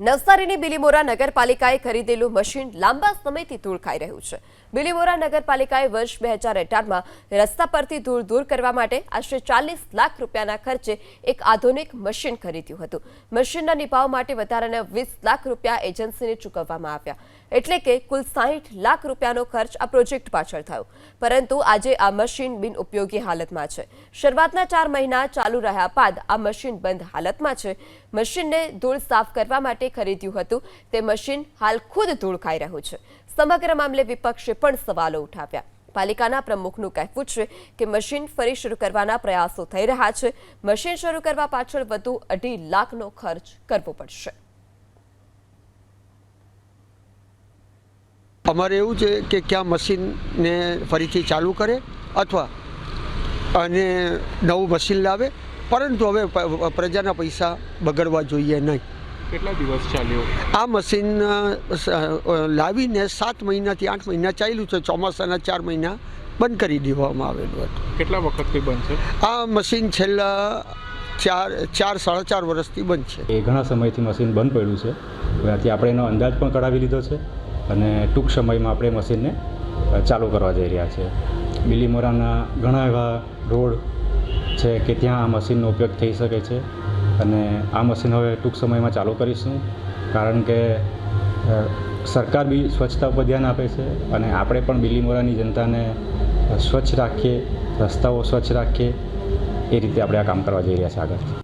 નવસારીની Bilimora નગરપાલિકાએ ખરીદેલું machine લાંબા સમયથી ધૂળ ખાઈ રહ્યું છે. બિલીમોરા નગરપાલિકાએ વર્ષ બે હજાર અઢારમાં રસ્તા પરથી ધૂળ દૂર કરવા માટે આશરે ચાલીસ લાખ રૂપિયાના ખર્ચે એક આધુનિક મશીન ખરીદ્યું હતું. મશીનના નિભાવ માટે વધારાના વીસ લાખ રૂપિયા એજન્સીને ચૂકવવામાં આવ્યા. એટલે કે કુલ સાહીઠ લાખ રૂપિયાનો ખર્ચ આ પ્રોજેક્ટ પાછળ થયો. પરંતુ આજે આ મશીન બિનઉપયોગી હાલતમાં છે. શરૂઆતના ચાર મહિના ચાલુ રહ્યા બાદ આ મશીન બંધ હાલતમાં છે. મશીનને ધૂળ સાફ કરવા માટે ખરીદ્યું હતું. તે મશીન હાલ ખુદ ધૂળ ખાઈ રહ્યું છે. સમગ્ર મામલે વિપક્ષે પણ સવાલો ઉઠાવ્યા. પાલિકાના પ્રમુખનું કહેવું છે કે મશીન ફરી શરૂ કરવાના પ્રયાસો થઈ રહ્યા છે. મશીન શરૂ કરવા પાછળ વધુ અઢી લાખનો ખર્ચ કરવો પડશે. અમારે એવું છે કે ક્યાં મશીનને ફરીથી ચાલુ કરે અથવા અને નવું મશીન લાવે, પરંતુ હવે પ્રજાના પૈસા બગડવા જોઈએ નહીં. કેટલા દિવસ ચાલ્યો? આ મશીન લાવીને સાત મહિનાથી આઠ મહિના ચાલ્યું છે. ચોમાસાના ચાર મહિના બંધ કરી દેવામાં આવેલું હતું. કેટલા વખતથી બંધ છે? આ મશીન છેલ્લા ચાર ચાર સાડા ચાર વર્ષથી બંધ છે. એ ઘણા સમયથી મશીન બંધ પડ્યું છે. ત્યાંથી આપણે એનો અંદાજ પણ કઢાવી લીધો છે અને ટૂંક સમયમાં આપણે મશીનને ચાલુ કરવા જઈ રહ્યા છે. બિલીમોરાના ઘણા એવા રોડ છે કે ત્યાં આ મશીનનો ઉપયોગ થઈ શકે છે. અને આ મશીન હવે ટૂંક સમયમાં ચાલુ કરીશું, કારણ કે સરકાર બી સ્વચ્છતા ઉપર ધ્યાન આપે છે અને આપણે પણ બિલીમોરાની જનતાને સ્વચ્છ રાખીએ, રસ્તાઓ સ્વચ્છ રાખીએ, એ રીતે આપણે આ કામ કરવા જઈ રહ્યા છીએ આગળ